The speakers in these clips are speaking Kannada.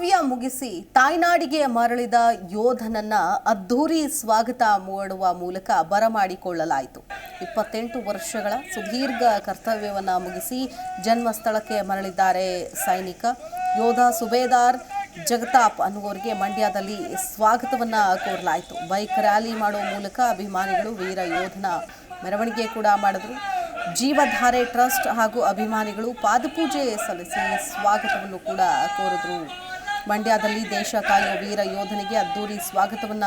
ಕರ್ತವ್ಯ ಮುಗಿಸಿ ತಾಯ್ನಾಡಿಗೆ ಮರಳಿದ ಯೋಧನನ್ನ ಅದ್ಧೂರಿ ಸ್ವಾಗತ ಮಾಡುವ ಮೂಲಕ ಬರಮಾಡಿಕೊಳ್ಳಲಾಯಿತು. ಇಪ್ಪತ್ತೆಂಟು ವರ್ಷಗಳ ಸುದೀರ್ಘ ಕರ್ತವ್ಯವನ್ನು ಮುಗಿಸಿ ಜನ್ಮಸ್ಥಳಕ್ಕೆ ಮರಳಿದ್ದಾರೆ ಸೈನಿಕ. ಯೋಧ ಸುಬೇದಾರ್ ಜಗತಾಪ್ ಅನ್ನುವರಿಗೆ ಮಂಡ್ಯದಲ್ಲಿ ಸ್ವಾಗತವನ್ನ ಕೋರಲಾಯಿತು. ಬೈಕ್ ರ್ಯಾಲಿ ಮಾಡುವ ಮೂಲಕ ಅಭಿಮಾನಿಗಳು ವೀರ ಯೋಧನ ಮೆರವಣಿಗೆ ಕೂಡ ಮಾಡಿದ್ರು. ಜೀವಧಾರೆ ಟ್ರಸ್ಟ್ ಹಾಗೂ ಅಭಿಮಾನಿಗಳು ಪಾದಪೂಜೆ ಸಲ್ಲಿಸಿ ಸ್ವಾಗತವನ್ನು ಕೂಡ ಕೋರಿದ್ರು. ಮಂಡ್ಯದಲ್ಲಿ ದೇಶ ಕಾಯುವ ವೀರ ಯೋಧನಿಗೆ ಅದ್ದೂರಿ ಸ್ವಾಗತವನ್ನ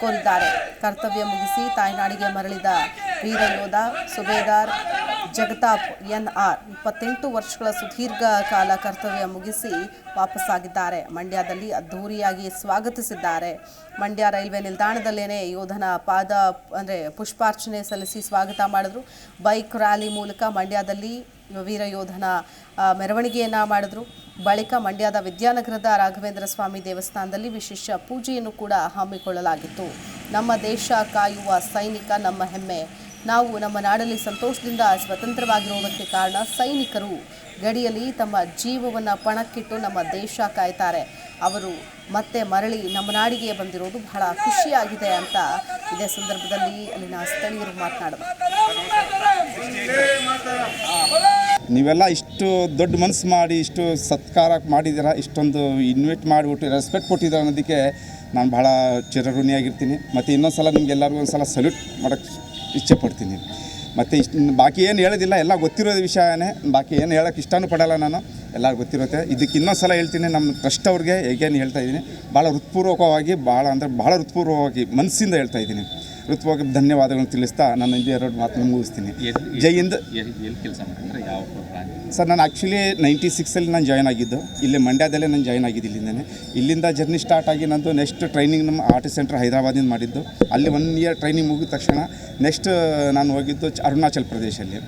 ಕೋರಿದ್ದಾರೆ. ಕರ್ತವ್ಯ ಮುಗಿಸಿ ತಾಯ್ನಾಡಿಗೆ ಮರಳಿದ ವೀರ ಯೋಧ ಸುಬೇದಾರ್ ಜಗತಾಪ್ ಎನ್ ಆರ್ ಇಪ್ಪತ್ತೆಂಟು ವರ್ಷಗಳ ಸುದೀರ್ಘ ಕಾಲ ಕರ್ತವ್ಯ ಮುಗಿಸಿ ವಾಪಸ್ಸಾಗಿದ್ದಾರೆ. ಮಂಡ್ಯದಲ್ಲಿ ಅದ್ಧೂರಿಯಾಗಿ ಸ್ವಾಗತಿಸಿದ್ದಾರೆ. ಮಂಡ್ಯ ರೈಲ್ವೆ ನಿಲ್ದಾಣದಲ್ಲೇ ಯೋಧನ ಪಾದ ಅಂದರೆ ಪುಷ್ಪಾರ್ಚನೆ ಸಲ್ಲಿಸಿ ಸ್ವಾಗತ ಮಾಡಿದ್ರು. ಬೈಕ್ ರ್ಯಾಲಿ ಮೂಲಕ ಮಂಡ್ಯದಲ್ಲಿ ವೀರ ಯೋಧನ ಮೆರವಣಿಗೆಯನ್ನು ಮಾಡಿದ್ರು. ಬಳಿಕ ಮಂಡ್ಯದ ವಿದ್ಯಾನಗರದ ರಾಘವೇಂದ್ರ ಸ್ವಾಮಿ ದೇವಸ್ಥಾನದಲ್ಲಿ ವಿಶೇಷ ಪೂಜೆಯನ್ನು ಕೂಡ ಹಮ್ಮಿಕೊಳ್ಳಲಾಗಿತ್ತು. ನಮ್ಮ ದೇಶ ಕಾಯುವ ಸೈನಿಕ ನಮ್ಮ ಹೆಮ್ಮೆ. ನಾವು ನಮ್ಮ ನಾಡಲ್ಲಿ ಸಂತೋಷದಿಂದ ಸ್ವತಂತ್ರವಾಗಿರುವುದಕ್ಕೆ ಕಾರಣ ಸೈನಿಕರು ಗಡಿಯಲ್ಲಿ ತಮ್ಮ ಜೀವವನ್ನು ಪಣಕ್ಕಿಟ್ಟು ನಮ್ಮ ದೇಶ ಕಾಯ್ತಾರೆ. ಅವರು ಮತ್ತೆ ಮರಳಿ ನಮ್ಮ ನಾಡಿಗೆ ಬಂದಿರೋದು ಬಹಳ ಖುಷಿಯಾಗಿದೆ ಅಂತ ಇದೇ ಸಂದರ್ಭದಲ್ಲಿ ಅಲ್ಲಿನ ಸ್ಥಳೀಯರು ಮಾತನಾಡಿದರು ನೀವೆಲ್ಲ ಇಷ್ಟು ದೊಡ್ಡ ಮನಸ್ಸು ಮಾಡಿ, ಇಷ್ಟು ಸತ್ಕಾರ ಮಾಡಿದ್ದೀರಾ? ಇಷ್ಟೊಂದು ಇನ್ವೈಟ್ ಮಾಡಿಬಿಟ್ಟು ರೆಸ್ಪೆಕ್ಟ್ ಕೊಟ್ಟಿದ್ದೀರ ಅನ್ನೋದಕ್ಕೆ ನಾನು ಭಾಳ ಚಿರಋಣಿಯಾಗಿರ್ತೀನಿ. ಮತ್ತು ಇನ್ನೊಂದು ಸಲ ನಿಮಗೆಲ್ಲರಿಗೂ ಒಂದು ಸಲ ಸಲ್ಯೂಟ್ ಮಾಡೋಕ್ಕೆ ಇಚ್ಛೆ ಪಡ್ತೀನಿ ಮತ್ತು ಇಷ್ಟು ಬಾಕಿ ಏನು ಹೇಳೋದಿಲ್ಲ, ಎಲ್ಲ ಗೊತ್ತಿರೋದು ವಿಷಯನೇ. ಬಾಕಿ ಏನು ಹೇಳೋಕ್ಕೆ ಇಷ್ಟನೂ ಪಡೋಲ್ಲ ನಾನು. ಎಲ್ಲ ಗೊತ್ತಿರುತ್ತೆ. ಇದಕ್ಕೆ ಇನ್ನೊಂದು ಸಲ ಹೇಳ್ತೀನಿ ನಮ್ಮ ಟ್ರಸ್ಟ್ ಅವ್ರಿಗೆ ಹೇಗೇನು ಹೇಳ್ತಾ ಇದ್ದೀನಿ. ಭಾಳ ಹೃತ್ಪೂರ್ವಕವಾಗಿ, ಭಾಳ ಅಂದರೆ ಭಾಳ ಹೃತ್ಪೂರ್ವಕವಾಗಿ ಮನಸ್ಸಿಂದ ಹೇಳ್ತಾ ಇದ್ದೀನಿ. ಹೃತ್ಪೂರ್ವಕ ಧನ್ಯವಾದಗಳನ್ನು ತಿಳಿಸ್ತಾ ನಾನು ಇಲ್ಲಿ ಎರಡು ಮಾತನ್ನು ಮುಗಿಸ್ತೀನಿ. ಜೈ ಹಿಂದ್. ಕೆಲಸ ಸರ್ ನಾನು ಆ್ಯಕ್ಚುಲಿ ನೈಂಟಿ ಸಿಕ್ಸಲ್ಲಿ ನಾನು ಜಾಯ್ನ್ ಆಗಿದ್ದು. ಇಲ್ಲಿ ಮಂಡ್ಯದಲ್ಲೇ ನಾನು ಜಾಯ್ನ್ ಆಗಿದ್ದು ಇಲ್ಲಿಂದನೇ. ಇಲ್ಲಿಂದ ಜರ್ನಿ ಸ್ಟಾರ್ಟ್ ಆಗಿ ನಂದು ನೆಕ್ಸ್ಟ್ ಟ್ರೈನಿಂಗ್ ನಮ್ಮ ಆರ್ಟಿಸ್ಟ್ ಸೆಂಟರ್ ಹೈದರಾಬಾದಿಂದ ಮಾಡಿದ್ದು. ಅಲ್ಲಿ ಒನ್ ಇಯರ್ ಟ್ರೈನಿಂಗ್ ಮುಗಿದ ತಕ್ಷಣ ನೆಕ್ಸ್ಟ್ ನಾನು ಹೋಗಿದ್ದು ಅರುಣಾಚಲ್ ಪ್ರದೇಶಲ್ಲಿ.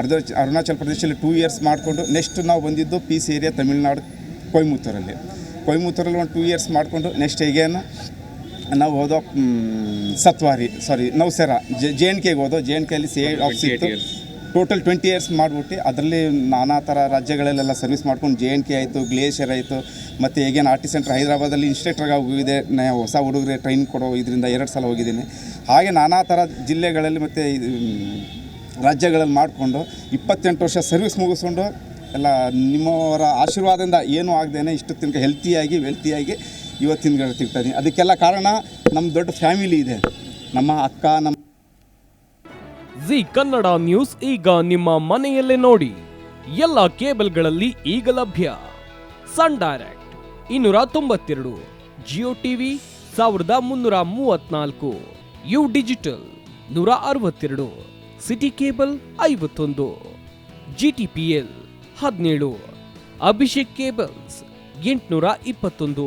ಅರ್ಧ ಅರುಣಾಚಲ್ ಪ್ರದೇಶದಲ್ಲಿ ಟೂ ಇಯರ್ಸ್ ಮಾಡಿಕೊಂಡು ನೆಕ್ಸ್ಟ್ ನಾವು ಬಂದಿದ್ದು ಪೀಸ್ ಏರಿಯಾ ತಮಿಳ್ನಾಡು ಕೊಯಮತ್ತೂರಲ್ಲಿ ಕೊಯಮತ್ತೂರಲ್ಲಿ ಒಂದು ಟೂ ಇಯರ್ಸ್ ಮಾಡಿಕೊಂಡು ನೆಕ್ಸ್ಟ್ ಹೇಗೇನು ನಾವು ಹೋದೋ ಸತ್ವಾರಿ ಸಾರಿ ನೌಸೆರ ಜೆ ಎನ್ ಕೆಗೆ ಹೋದೋ ಜೆ ಎನ್ ಕೆಯಲ್ಲಿ ಸಿ ಆಫ್ ಸಿಕ್ತು ಟೋಟಲ್ ಟ್ವೆಂಟಿ ಇಯರ್ಸ್ ಮಾಡಿಬಿಟ್ಟು ಅದರಲ್ಲಿ ನಾನಾ ಥರ ರಾಜ್ಯಗಳಲ್ಲೆಲ್ಲ ಸರ್ವಿಸ್ ಮಾಡ್ಕೊಂಡು ಜೆ ಎನ್ ಕೆ ಆಯಿತು ಗ್ಲೇಷಿಯರ್ ಆಯಿತು ಮತ್ತು ಹೇಗೇನು ಆರ್ಟಿ ಸೆಂಟ್ರ್ ಹೈದರಾಬಾದಲ್ಲಿ ಇನ್ಸ್ಟ್ರಕ್ಟರ್ಗೆ ಹೋಗಿದೆ ನಾ ಹೊಸ ಹುಡುಗರಿಗೆ ಟ್ರೈನ್ ಕೊಡೋ ಇದರಿಂದ ಎರಡು ಸಲ ಹೋಗಿದ್ದೀನಿ. ಹಾಗೆ ನಾನಾ ಥರ ಜಿಲ್ಲೆಗಳಲ್ಲಿ ಮತ್ತು ರಾಜ್ಯಗಳಲ್ಲಿ ಮಾಡಿಕೊಂಡು ಇಪ್ಪತ್ತೆಂಟು ವರ್ಷ ಸರ್ವಿಸ್ ಮುಗಿಸ್ಕೊಂಡು ಎಲ್ಲ ನಿಮ್ಮವರ ಆಶೀರ್ವಾದದಿಂದ ಏನೂ ಆಗದೇನೆ ಇಷ್ಟು ತನಕ ಹೆಲ್ತಿಯಾಗಿ ವೆಲ್ತಿಯಾಗಿ ಇವತ್ತಿನ ತಿಂತಾ ಇದ್ದೀನಿ ಅದಕ್ಕೆಲ್ಲ ಕಾರಣ ನಮ್ಮ ದೊಡ್ಡ ಫ್ಯಾಮಿಲಿ ಇದೆ. ನಮ್ಮ ಅಕ್ಕ, ನಮ್ಮ ಜಿ ಕನ್ನಡ ನ್ಯೂಸ್ ಈಗ ನಿಮ್ಮ ಮನೆಯಲ್ಲೇ ನೋಡಿ. ಎಲ್ಲ ಕೇಬಲ್ಗಳಲ್ಲಿ ಈಗ ಲಭ್ಯ. ಸನ್ ಡೈರೆಕ್ಟ್ ಇನ್ನೂರ ತೊಂಬತ್ತೆರಡು, ಜಿಯೋ ಟಿವಿ ಸಾವಿರದ ಮುನ್ನೂರ ಮೂವತ್ನಾಲ್ಕು, ಯು ಡಿಜಿಟಲ್ ನೂರ ಅರವತ್ತೆರಡು, ಸಿಟಿ ಕೇಬಲ್ ಐವತ್ತೊಂದು ಜಿ ಟಿ ಪಿ ಎಲ್ ಹದಿನೇಳು, ಅಭಿಷೇಕ್ ಕೇಬಲ್ಸ್ ಎಂಟುನೂರ ಇಪ್ಪತ್ತೊಂದು.